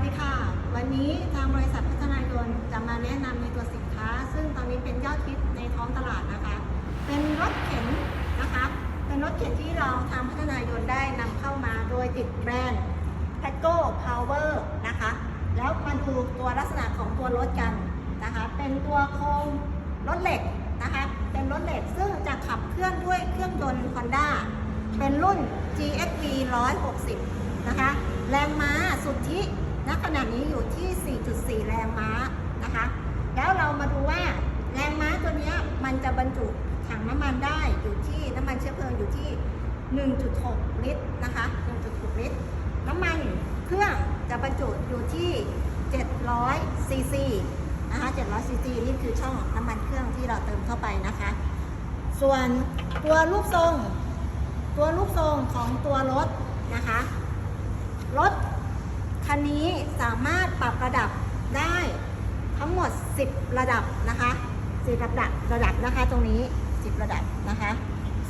วัสดีค่ะ วันนี้ทางบริษัทพัฒนายน์จะมาแนะนำในตัวสินค้า ซึ่งตอนนี้เป็นยอดฮิตในท้องตลาดนะคะ เป็นรถเข็นนะคะ เป็นรถเข็นที่เราทางพัฒนายน์ได้นำเข้ามาโดยติดแบรนด์ p a t o Power นะคะ แล้วมาดูตัวลักษณะของตัวรถกันนะคะ เป็นตัวโครงรถเหล็กนะคะ เป็นรถเหล็กซึ่งจะขับเคลื่อนด้วยเครื่องยนต์ Honda เป็นรุ่น GSV 160 นะคะ แรงม้าสุทธิ ณขณะนี้อยู่ที่ 4.4 แรงม้านะคะ แล้วเรามาดูว่าแรงม้าตัวนี้มันจะบรรจุถังน้ำมันได้อยู่ที่น้ำมันเชื้อเพลิงอยู่ที่ 1.6 ลิตรนะคะ 1.6 ลิตร น้ำมันเครื่องจะบรรจุอยู่ที่ 700 ซีซีนะคะ 700 ซีซีนี่คือช่องน้ำมันเครื่องที่เราเติมเข้าไปนะคะ ส่วนตัวรูปทรง ตัวรูปทรงของตัวรถนะคะ สามารถปรับระดับได้ทั้งหมด 10 ระดับนะคะ10ระดับระดับนะคะตรงนี้ 10 ระดับนะคะ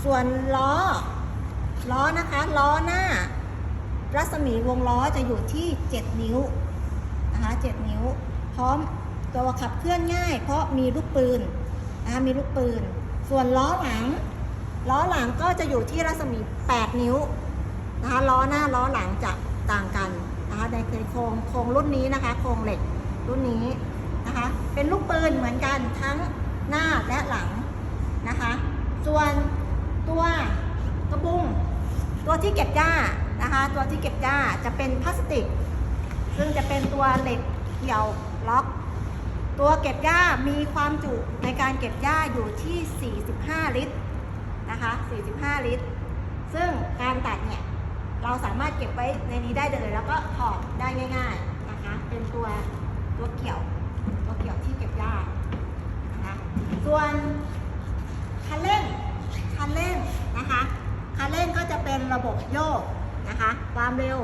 ส่วนล้อล้อนะคะล้อหน้า รัศมีวงล้อจะอยู่ที่ 7 นิ้วนะคะ7นิ้ว พร้อมตัวขับเคลื่อนง่าย เพราะมีลูกปืนนะคะมีลูกปืน ส่วนล้อหลัง ล้อหลังก็จะอยู่ที่รัศมี 8 นิ้วนะคะล้อหน้าล้อหลังจะต่างกัน นะคะในโครงโครงรุ่นนี้นะคะ โครงเหล็กรุ่นนี้นะคะ เป็นลูกปืนเหมือนกันทั้งหน้าและหลังนะคะ ส่วนตัวกระบุงตัวที่เก็บหญ้านะคะ ตัวที่เก็บหญ้าจะเป็นพลาสติก ซึ่งจะเป็นตัวเหล็กเกี่ยวล็อก ตัวเก็บหญ้ามีความจุในการเก็บหญ้าอยู่ที่ 45 ลิตรนะคะ 45 ลิตร ซึ่งการตัดเนี่ย เราสามารถเก็บไว้ในนี้ได้เลย แล้วก็ถอดได้ง่าย ๆนะคะ เป็นตัวตัวเกี่ยวตัวเกี่ยวที่เก็บหญ้านะคะส่วนคันเร่งคันเร่งนะคะคันเร่งก็จะเป็นระบบโยกนะคะความเร็ว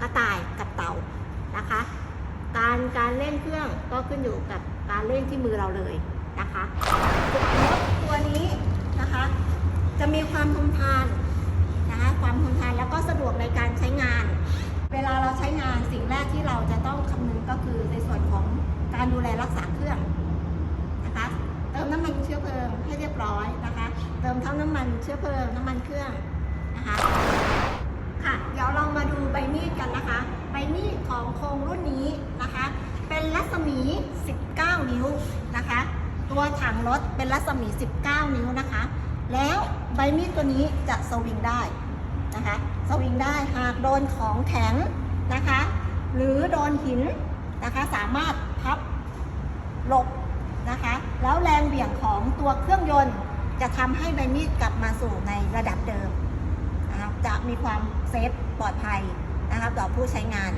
กระต่ายกับเต่านะคะ การการเร่งเครื่องก็ขึ้นอยู่กับการเร่งที่มือเราเลยนะคะรถตัวนี้นะคะ จะมีความทนทาน นะคะความทนทานแล้วก็สะดวกในการใช้งาน เวลาเราใช้งานสิ่งแรกที่เราจะต้องคำนึงก็คือในส่วนของการดูแลรักษาเครื่องนะคะเติมน้ำมันเชื้อเพลิงให้เรียบร้อยนะคะ เติมทั้งน้ำมันเชื้อเพลิงน้ำมันเครื่องนะคะค่ะเดี๋ยวเรามาดูใบมีดกันนะคะ ใบมีดของโครงรุ่นนี้นะคะ เป็นรัศมี 19 นิ้วนะคะ ตัวถังรถเป็นรัศมี 19 นิ้วนะคะ แล้วใบมีดตัวนี้จะสวิงได้นะคะ สวิงได้หากโดนของแข็งนะคะ หรือโดนหินนะคะ สามารถพับหลบนะคะ แล้วแรงเบี่ยงของตัวเครื่องยนต์ จะทำให้ใบมีดกลับมาสู่ในระดับเดิมนะครับจะมีความเซฟปลอดภัยนะครับต่อผู้ใช้งาน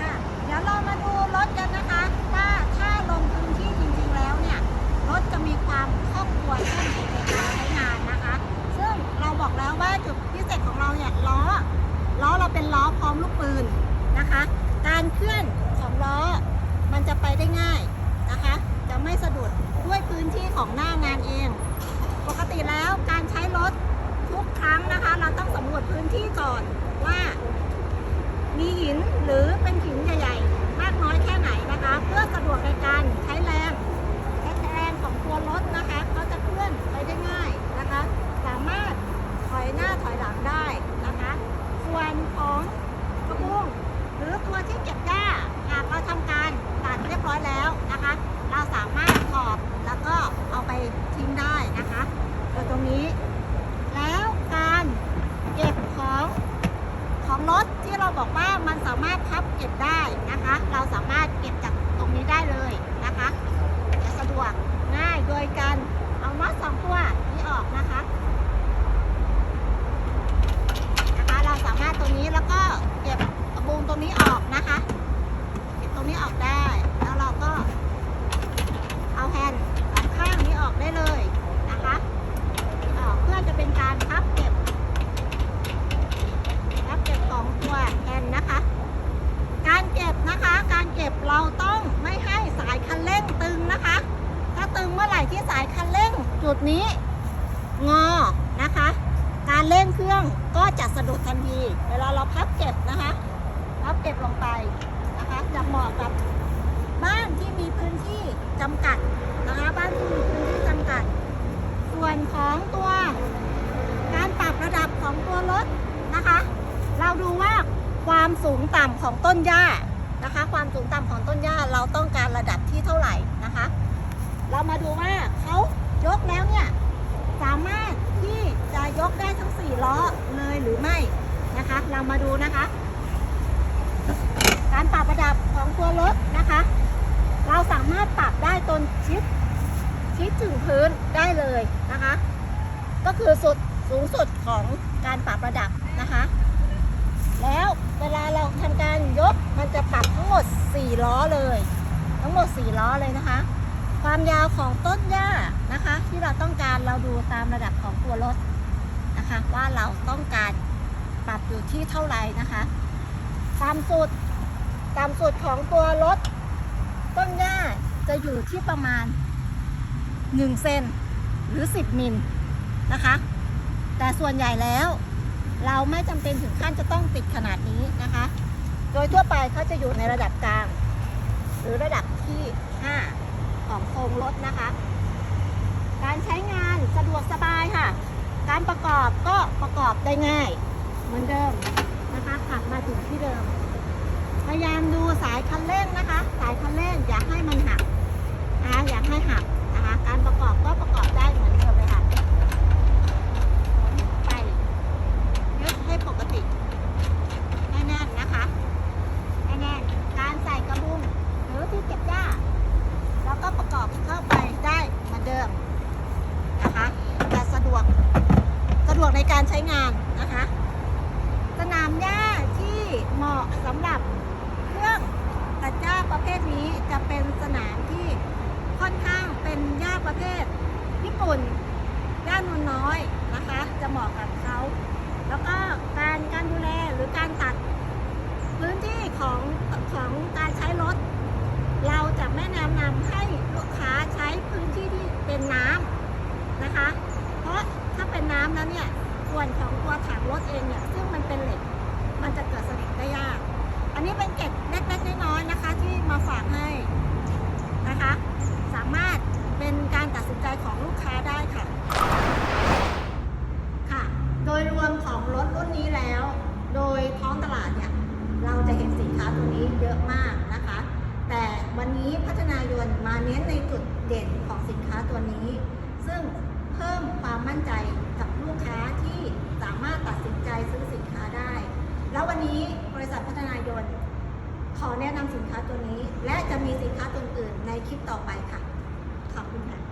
ค่ะเดี๋ยวเรามาดูรถกันนะคะว่าถ้าลงพื้นที่จริงๆแล้วเนี่ยรถจะมีความคล่องตัวแค่ไหนในการใช้งานนะคะ ซึ่งเราบอกแล้วว่าจุดพิเศษของเราเนี่ยล้อล้อเราเป็นล้อพร้อมลูกปืนนะคะ การเคลื่อนของล้อมันจะ ได้ง่ายนะคะ จะไม่สะดุดด้วยพื้นที่ของหน้างานเอง ปกติแล้วการใช้รถทุกครั้งนะคะ เราต้องสำรวจพื้นที่ก่อนว่า มีหินหรือเป็นหินใหญ่ๆ เราสามารถถอดแล้วก็เอาไปทิ้งได้นะคะโดยตรงนี้ แล้วการเก็บของของรถที่เราบอกว่ามันสามารถพับเก็บได้นะคะ เราสามารถเก็บจากตรงนี้ได้เลยนะคะ จะสะดวกง่ายโดยการเอาน็อตสองตัวนี้ออกนะคะนะคะ เราสามารถตรงนี้แล้วก็เก็บกระบุงตรงนี้ออกนะคะ เก็บตรงนี้ออกได้ แล้วเราก็ เอาแฮนด์สองข้างนี้ออกได้เลยนะคะ ออกเพื่อจะเป็นการพับเก็บพับเก็บของตัวแอนนะคะ การเก็บนะคะ การเก็บเราต้องไม่ให้สายคันเร่งตึงนะคะ ถ้าตึงเมื่อไหร่ที่สายคันเร่ง จุดนี้งอนะคะ การเร่งเครื่องก็จะสะดุดทันที เวลาเราพับเก็บนะคะพับเก็บลงไปนะคะจะเหมาะกับบ้านที่มีพื้นที่จำกัดนะคะบ้านที่มีพื้นที่จำกัด ส่วนของตัวการปรับระดับของตัวรถนะคะ เราดูว่าความสูงต่ำของต้นหญ้านะคะ ความสูงต่ำของต้นหญ้าเราต้องการระดับที่เท่าไหร่นะคะ เรามาดูว่า กแล้วเนี่ยสามารถที่จะยกได้ทั้ง 4 ล้อเลยหรือไม่นะคะ เรามาดูนะคะ การปรับระดับของตัวรถนะคะ เราสามารถปรับได้ตนชิดชิดถึงพื้นได้เลยนะคะ ก็คือสุดสูงสุดของการปรับระดับนะคะ แล้วเวลาเราทำการยกมันจะปรับทั้งหมด 4 ล้อเลย ทั้งหมด 4 ล้อเลยนะคะ ความยาวของต้นหญ้า นะคะ ที่เราต้องการเราดูตามระดับของตัวรถนะคะ ว่าเราต้องการปรับอยู่ที่เท่าไหร่นะคะต่ำสุดต่ำสุดของตัวรถต้นหญ้าจะอยู่ที่ประมาณ 1 เซนหรือ 10 มิลนะคะ แต่ส่วนใหญ่แล้ว เราไม่จำเป็นถึงขั้นจะต้องติดขนาดนี้นะคะ โดยทั่วไปเขาจะอยู่ในระดับกลาง หรือระดับที่ 5 ของโครงรถนะคะ การใช้งานสะดวกสบายค่ะ การประกอบก็ประกอบได้ง่าย เหมือนเดิมนะคะขับมาถึงที่เดิม พยายามดูสายคันเร่งนะคะ สายคันเร่งอย่าให้มันหักนะคะอย่าให้หักนะคะ การประกอบก็ประกอบได้เหมือนเดิมเลยค่ะไปยึดให้ปกติแน่นๆนะคะแน่นๆการใส่กระบุงหรือที่เก็บหญ้า แล้วก็ประกอบเข้าไปได้เหมือนเดิมนะคะแต่สะดวกสะด วกในการใช้งานนะคะ สนามหญ้าที่เหมาะสำหรับเครื่องตัดหญ้าประเภทนี้จะเป็นสนามที่ค่อนข้างเป็นหญ้าประเภทญี่ปุ่นหญ้านวลน้อยนะคะ จะเหมาะกับเขา แล้วก็การการดูแลหรือการตัดพื้นที่ของของการใช้รถ เราจะไม่แนะนำให้ลูกค้าใช้พื้นที่ที่เป็นน้ำนะคะ เพราะ ถ้าเป็นน้ำแล้วเนี่ยส่วนของตัวถังรถเองเนี่ยซึ่งมันเป็นเหล็ก มันจะเกิดสนิมได้ยาก อันนี้เป็นเกร็ดเล็กๆน้อยๆนะคะ ที่มาฝากให้นะคะ สามารถเป็นการตัดสินใจของลูกค้าได้ค่ะค่ะ โดยรวมของรถรุ่นนี้แล้ว โดยท้องตลาดเนี่ยเราจะเห็นสินค้าตัวนี้เยอะมากนะคะ แต่วันนี้พัฒนายนมาเน้นในจุดเด่นของสินค้าตัวนี้ ซึ่งเพิ่มความมั่นใจกับลูกค้าที่สามารถตัดสินใจ ซื้อสินค้าได้ แล้ววันนี้บริษัทพัฒนายนต์ ขอแนะนำสินค้าตัวนี้ และจะมีสินค้าตัวอื่นในคลิปต่อไปค่ะ ขอบคุณค่ะ